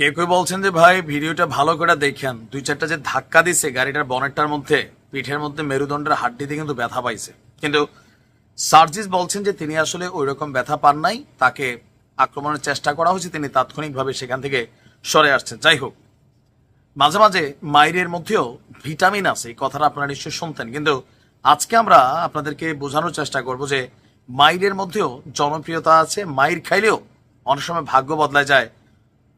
কেউ কেউ বলছেন যে, ভাই, ভিডিওটা ভালো করে দেখেন। দুই চারটা যে ধাক্কা দিছে গাড়িটার বনেটটার মধ্যে, পিঠের মধ্যে মেরুদণ্ডের হাড্ডিতে কিন্তু ব্যথা পাইছে। কিন্তু সার্জিস বলছেন যে, তিনি আসলে ওই রকম ব্যথা পান নাই, তাকে আক্রমণের চেষ্টা করা হয়েছে, তিনি তাৎক্ষণিকভাবে সেখান থেকে সরে আসছেন। যাই হোক, মাঝে মাঝে মায়ের মধ্যেও ভিটামিন আছে, এই কথাটা আপনারা নিশ্চয়ই শুনতেন। কিন্তু আজকে আমরা আপনাদেরকে বোঝানোর চেষ্টা করব যে মায়ের মধ্যেও জনপ্রিয়তা আছে মায়ের খাইলেও অনেক সময় ভাগ্য বদলায় যায়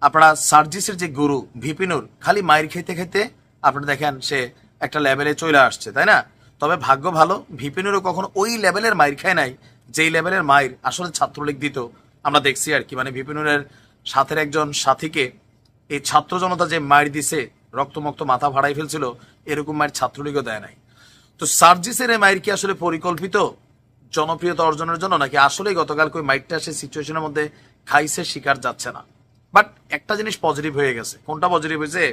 আপনারা সার্জিসের যে গুরু ভিপিনুর খালি মায়ের খেতে খেতে আপনারা দেখেন সে একটা লেভেলে চলে আসছে, তাই না? তবে ভাগ্য ভালো ভিপিনুরও কখনো ওই লেভেলের মায়ের খায় নাই, যেই লেভেলের মায়ের আসলে ছাত্রলীগ দিত। আমরা দেখছি আর কি মানে ভিপিনুরের সাথের একজন সাথীকে এই ছাত্র জনতা যে মায়ের দিছে, রক্তমক্ত মাথা ভাড়াই ফেলছিল, এরকম মায়ের ছাত্রলীগও দেয় নাই। তো সার্জিসের এই মায়ের কি আসলে পরিকল্পিত জনপ্রিয়তা অর্জনের জন্য, নাকি আসলেই গতকাল ওই মাইটটা সে সিচুয়েশনের মধ্যে খাইছে, শিকার যাচ্ছে না? বাট একটা জিনিস পজিটিভ হয়ে গেছে। কোনটা পজিটিভ হয়েছে?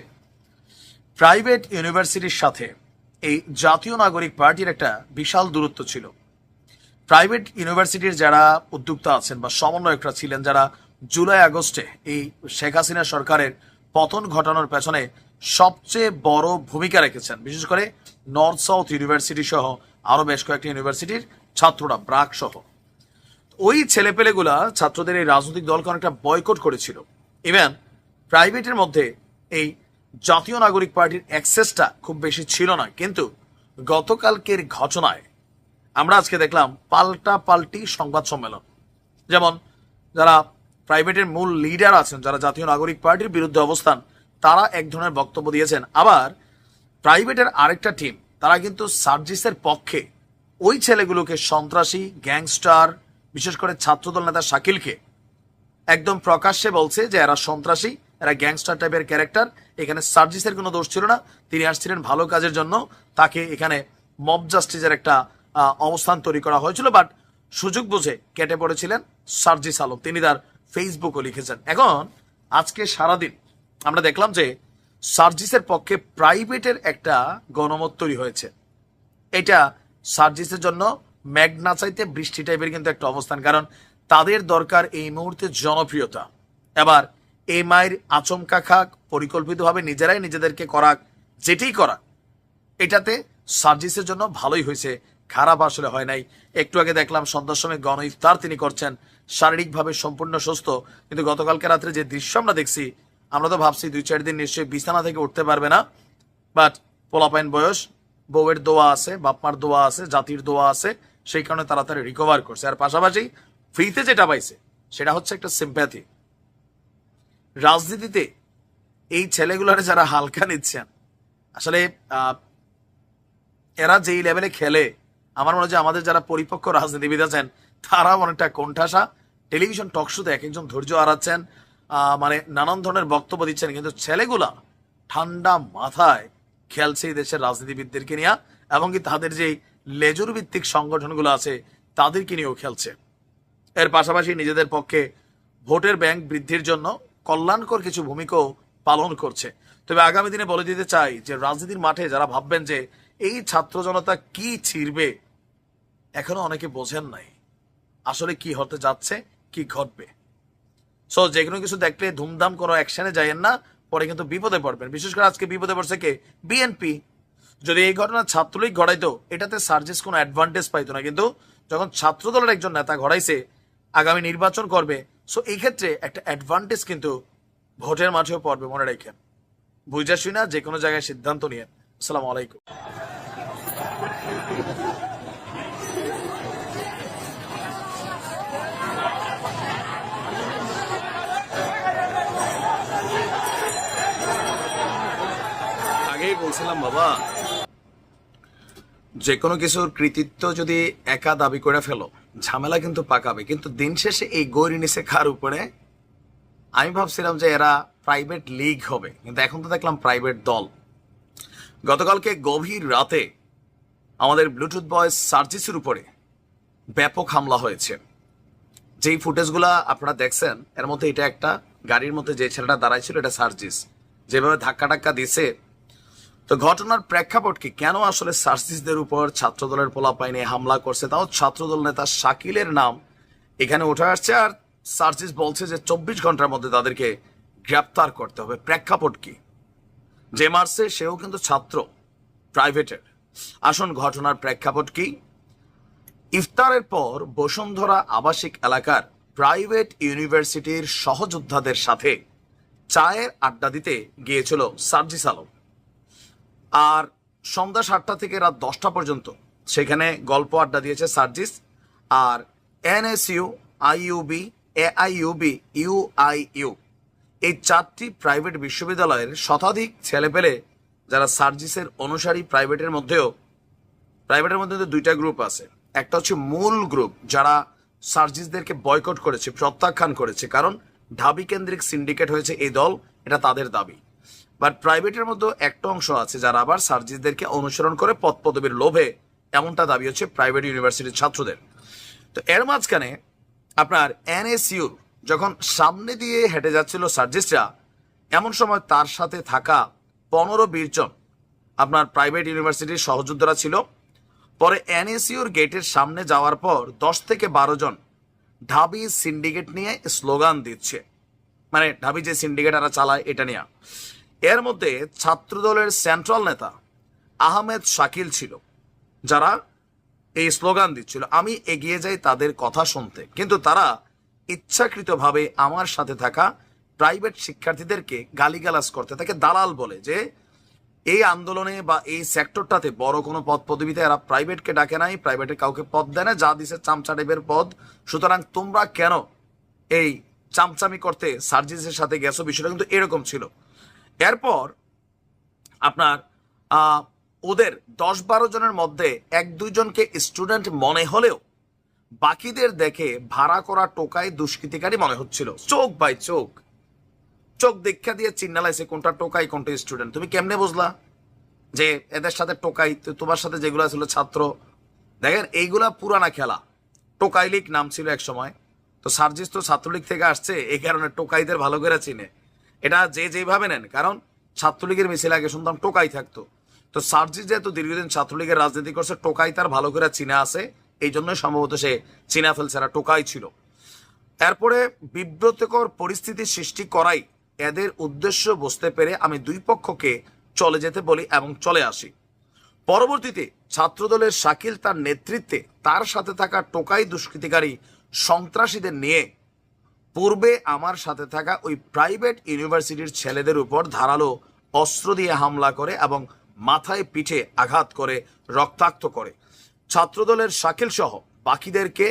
প্রাইভেট ইউনিভার্সিটির সাথে এই জাতীয় নাগরিক পার্টির একটা বিশাল দূরত্ব ছিল। প্রাইভেট ইউনিভার্সিটির যারা উদ্যোক্তা আছেন বা সমন্বয়করা ছিলেন, যারা জুলাই আগস্টে এই শেখ হাসিনা সরকারের পতন ঘটানোর পেছনে সবচেয়ে বড় ভূমিকা রেখেছেন, বিশেষ করে নর্থ সাউথ ইউনিভার্সিটি সহ আরও বেশ কয়েকটি ইউনিভার্সিটির ছাত্ররা, ব্রাক সহ। ওই ছেলেপেলেগুলা ছাত্রদের এই রাজনৈতিক দলকে অনেকটা বয়কট করেছিল। ইভেন প্রাইভেটের মধ্যে এই জাতীয় নাগরিক পার্টির অ্যাক্সেসটা খুব বেশি ছিল না। কিন্তু গতকালকের ঘটনায় আমরা আজকে দেখলাম পাল্টা পাল্টি সংবাদ সম্মেলন। যেমন যারা প্রাইভেটের মূল লিডার আছেন, যারা জাতীয় নাগরিক পার্টির বিরুদ্ধে অবস্থান, তারা এক ধরনের বক্তব্য দিয়েছেন। আবার প্রাইভেটের আরেকটা টিম তারা কিন্তু সার্জিসের পক্ষে ওই ছেলেগুলোকে সন্ত্রাসী গ্যাংস্টার বিশেষ করে ছাত্রদল নেতা শাকিলকে একদম প্রকাশ্যে বলছে যে এরা সন্ত্রাসী, এরা গ্যাংস্টার টাইপের ক্যারেক্টার। এখানে সার্জিসের কোনো দোষ ছিল না। তিনি আসছিলেন ভালো কাজের জন্য। তাকে এখানে মব জাস্টিসের একটা অবস্থান তৈরি করা হয়েছিল। বাট সুযোগ বুঝে কেটে পড়েছিলেন সার্জিস আলম। তিনি তার ফেসবুকও লিখেছেন। এখন আজকে সারাদিন আমরা দেখলাম যে সার্জিসের পক্ষে প্রাইভেটের একটা গণমত তৈরি হয়েছে। এটা সার্জিসের জন্য ম্যাগ না চাইতে বৃষ্টি টাইপের কিন্তু একটা অবস্থান। কারণ তাদের দরকার এই মুহূর্তে জনপ্রিয়তা। এবার এই মায়ের আচমকা খাক, পরিকল্পিতভাবে নিজেরাই নিজেদেরকে করাক, যেটাই করা এটাতে সার্জিসের জন্য ভালোই হয়েছে। খারাপ আসলে হয় নাই। একটু আগে দেখলাম সন্ধ্যার সময় গণ ইফতার তিনি করছেন। শারীরিকভাবে সম্পূর্ণ সুস্থ। কিন্তু গতকালকে রাত্রে যে দৃশ্য আমরা দেখছি, আমরা তো ভাবছি দুই চার দিন নিশ্চয়ই বিছানা থেকে উঠতে পারবে না। বাট পোলাপাইন বয়স, বউয়ের দোয়া আছে, বাপমার দোয়া আছে, জাতির দোয়া আছে, সেই কারণে তাড়াতাড়ি রিকভার করছে। আর পাশাপাশি ফ্রিতে যেটা পাইছে, সেটা হচ্ছে একটা সিম্প্যাথি রাজনীতিতে এই ছেলেগুলোর যারা হালকা নিচ্ছেন, আসলে এরা যেই লেভেলে খেলে, আমার মনে হয় আমাদের যারা পরিপক্ক রাজনীতিবিদ আছেন, তারাও অনেকটা কোণঠাসা। টেলিভিশন টক শোতে এক একজন ধৈর্য হারাচ্ছেন মানে নানান ধরনের বক্তব্য দিচ্ছেন, কিন্তু ছেলেগুলা ঠান্ডা মাথায় খেলছে এই দেশের রাজনীতিবিদদেরকে নিয়ে এমনকি তাদের যে লেজুর ভিত্তিক সংগঠনগুলো আছে, তাদেরকে নিয়েও খেলছে। এর পাশাপাশি নিজেদের পক্ষে ভোটের ব্যাংক বৃদ্ধির জন্য কল্যাণকর কিছু ভূমিকাও পালন করছে। তবে আগামী দিনে বলে দিতে চাই যে, রাজনীতির মাঠে যারা ভাববেন যে, এই ছাত্র জনতা কি ছিড়বে, এখনও অনেকে বোঝেন নাই। আসলে কি হতে যাচ্ছে, কি ঘটবে। সো যে কোনো কিছু দেখলে ধুমধাম কোনো অ্যাকশনে যাইয়েন না, পরে কিন্তু বিপদে পড়বেন। বিশেষ করে আজকে বিপদে পড়ছে কে? বিএনপি যদি এই ঘটনা ছাত্রলীগ ঘটাইতো, এটাতে সার্জেস কোনো অ্যাডভান্টেজ পাইতো না। কিন্তু যখন ছাত্র দলের একজন নেতা ঘটাইছে আগামী নির্বাচন করবে। সো এই ক্ষেত্রে একটা অ্যাডভান্টেজ কিন্তু ভোটের মাঠেও পড়বে, মনে রাখেন। বুঝা শুই না যে কোনো জায়গায় সিদ্ধান্ত নিয়ে। আসসালামু আলাইকুম। আগেই বলছিলাম, বাবা। যে কোনো কিছুর কৃতিত্ব যদি একা দাবি করে ফেলো, ঝামেলা কিন্তু পাকাবে। কিন্তু দিন শেষে এই গৌরী নিচে কার উপরে? আমি ভাবছিলাম যে এরা প্রাইভেট লিগ হবে, কিন্তু এখন তো দেখলাম প্রাইভেট দল। গতকালকে গভীর রাতে আমাদের ব্লুটুথ বয়েস সার্জিসের উপরে ব্যাপক হামলা হয়েছে। যেই ফুটেজগুলা আপনারা দেখছেন, এর মধ্যে এটা একটা গাড়ির মধ্যে যে ছেলেটা দাঁড়ায় ছিল, এটা সার্জিস। যেভাবে ধাক্কা টাক্কা দিছে তো ঘটনার প্রেক্ষাপট কি কেন আসলে সার্জিসদের উপর ছাত্রদলের পোলাপাইনে হামলা করছে তাও ছাত্রদল নেতা শাকিলের নাম এখানে উঠে আসছে আর সার্জিস বলছে যে চব্বিশ ঘণ্টার মধ্যে তাদেরকে গ্রেপ্তার করতে হবে। প্রেক্ষাপট কি? যে মার্সে সেও কিন্তু ছাত্র প্রাইভেটের আসুন ঘটনার প্রেক্ষাপট কি? ইফতারের পর বসুন্ধরা আবাসিক এলাকার প্রাইভেট ইউনিভার্সিটির সহযোদ্ধাদের সাথে চায়ের আড্ডা দিতে গিয়েছিল সার্জিস আলম। আর সন্ধ্যা সাতটা থেকে রাত দশটা পর্যন্ত। সেখানে গল্প আড্ডা দিয়েছে সার্জিস আর এনএসইউ, আইইউবি, এআইইউবি, ইউআইইউ। এই চারটি প্রাইভেট বিশ্ববিদ্যালয়ের শতাধিক ছেলেপেলে যারা সার্জিসের অনুসারী প্রাইভেটের মধ্যেও, প্রাইভেটের মধ্যে দুইটা গ্রুপ আছে। একটা হচ্ছে মূল গ্রুপ যারা সার্জিসদেরকে বয়কট করেছে, প্রত্যাখ্যান করেছে। কারণ ঢাবি কেন্দ্রিক সিন্ডিকেট হয়েছে এই দল, এটা তাদের দাবি। বাট প্রাইভেটের মধ্যে একটা অংশ আছে যারা আবার সার্জিসদেরকে অনুসরণ করে পদ পদবীর লোভে। এমনটা দাবি হচ্ছে প্রাইভেট ইউনিভার্সিটির ছাত্রদের। তো এর মাঝখানে আপনার এনএসইউর যখন সামনে দিয়ে হেঁটে যাচ্ছিল সার্জিসরা, এমন সময় তার সাথে থাকা পনেরো বিশ জন আপনার প্রাইভেট ইউনিভার্সিটির সহযোদ্ধারা ছিল। পরে এনএসইউর গেটের সামনে যাওয়ার পর দশ থেকে বারো জন ঢাবি সিন্ডিকেট নিয়ে স্লোগান দিচ্ছে। মানে ঢাবি যে সিন্ডিকেট এরা চালায়, এটা নিয়ে। এর মধ্যে ছাত্রদলের সেন্ট্রাল নেতা আহমেদ শাকিল ছিল, যারা এই স্লোগান দিচ্ছিল, আমি এগিয়ে যাই তাদের কথা শুনতে। কিন্তু তারা ইচ্ছাকৃতভাবে আমার সাথে থাকা প্রাইভেট শিক্ষার্থীদেরকে গালিগালাজ করতে, তাকে দালাল বলে যে, এই আন্দোলনে বা এই সেক্টরটাতে বড় কোনো পদ পদবিতে এরা প্রাইভেটকে ডাকে নাই প্রাইভেটে কাউকে পদ দেয় না, যা দিছে চামচা টাইপের পদ। সুতরাং তোমরা কেন এই চামচামি করতে সার্জিসের সাথে গেছো? বিষয়টা কিন্তু এরকম ছিল। এরপর আপনার ওদের দশ বারো জনের মধ্যে এক দুইজনকে স্টুডেন্ট মনে হলেও বাকিদের দেখে ভাড়া করা টোকাই দুষ্কৃতিকারী মনে হচ্ছিল। চোখ বাই চোখ। চোখ দীক্ষা দিয়ে চিন্নালাইছে কোনটা টোকাই, কোনটা স্টুডেন্ট তুমি কেমনে বুঝলা যে এদের সাথে টোকাই তোমার সাথে যেগুলো ছিল ছাত্র? দেখেন, এইগুলা পুরানা খেলা। টোকাই লীগ নাম ছিল এক সময়। তো সার্জিস তো ছাত্রলীগ থেকে আসছে, এই কারণে টোকাইদের ভালো করে চিনে। এটা যে যেভাবে নেন, কারণ ছাত্রলীগের মিছিল আগে শুনতাম টোকাই থাকতো। তো সার্জিস যেহেতু দীর্ঘদিন ছাত্রলীগের রাজনীতি করছে, টোকাই তার ভালো করে চিনা আছে এই জন্যই সম্ভবত সে চিনা ফেলছে, এরা টোকাই ছিল। এরপরে বিব্রতকর পরিস্থিতি সৃষ্টি করাই এদের উদ্দেশ্য বুঝতে পেরে আমি দুই পক্ষকে চলে যেতে বলি এবং চলে আসি। পরবর্তীতে ছাত্রদলের শাকিল তার নেতৃত্বে তার সাথে থাকা টোকাই দুষ্কৃতিকারী সন্ত্রাসীদের নিয়ে পূর্বে আমার সাথে থাকা ওই প্রাইভেট ইউনিভার্সিটির ছেলেদের উপর ধারালো অস্ত্র দিয়ে হামলা করে এবং মাথায় পিঠে আঘাত করে, রক্তাক্ত করে। ছাত্রদলের শাকিল সহ বাকিদেরকে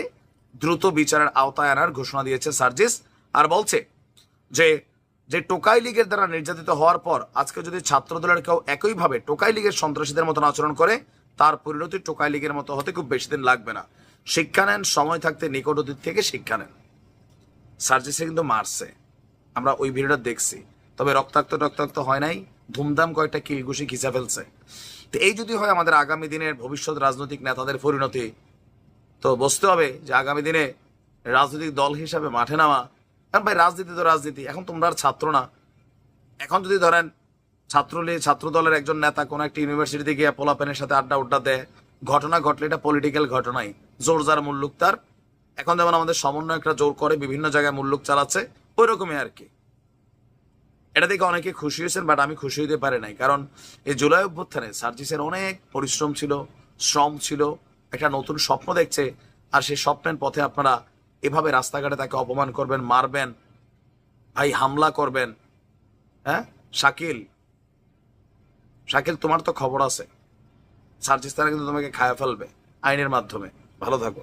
দ্রুত বিচারের আওতায় আনার ঘোষণা দিয়েছে সার্জিস আর বলছে যে যে টোকাই লীগের দ্বারা নির্যাতিত হওয়ার পর আজকে যদি ছাত্রদলের কেউ একইভাবে টোকাই লীগের সন্ত্রাসীদের মতন আচরণ করে, তার পরিণতি টোকাই লীগের মতো হতে খুব বেশি দিন লাগবে না। শিক্ষা নেন, সময় থাকতে নিকট অতীত থেকে শিক্ষা নেন। সার্জিসে কিন্তু মারছে। আমরা ওই ভিডিওটা দেখছি। তবে রক্তাক্ত রক্তাক্ত হয় নাই, ধুমধাম কয়েকটা কিলঘুষি খিচা ফেলছে। তো এই যদি হয় আমাদের আগামী দিনের ভবিষ্যৎ রাজনৈতিক নেতাদের পরিণতি, তো বুঝতে হবে যে আগামী দিনে রাজনৈতিক দল হিসাবে মাঠে নামা, কারণ ভাই রাজনীতি তো রাজনীতি, এখন তোমরা আর ছাত্র না। এখন যদি ধরেন ছাত্রলীগ ছাত্র দলের একজন নেতা কোন একটা ইউনিভার্সিটিতে গিয়ে পোলাপেনের সাথে আড্ডা উড্ডা দেয়, ঘটনা ঘটলে এটা পলিটিক্যাল ঘটনাই জোর যার মুল্লুক তার এখন যেমন আমাদের সমন্বয়করা জোর করে বিভিন্ন জায়গায় মুল্লুক চালাচ্ছে ওই রকমই আর কি। এটা দেখে অনেকে খুশি হয়েছেন বাট আমি খুশি হইতে পারি নাই। কারণ এই জুলাই অভ্যুত্থানে সার্জিসের অনেক পরিশ্রম ছিল, শ্রম ছিল, একটা নতুন স্বপ্ন দেখছে, আর সেই স্বপ্নের পথে আপনারা এভাবে রাস্তাঘাটে তাকে অপমান করবেন, মারবেন, ভাই হামলা করবেন হ্যাঁ? শাকিল শাকিল, তোমার তো খবর আছে। সার্জিস তারা কিন্তু তোমাকে খায়া ফেলবে আইনের মাধ্যমে। ভালো থাকো।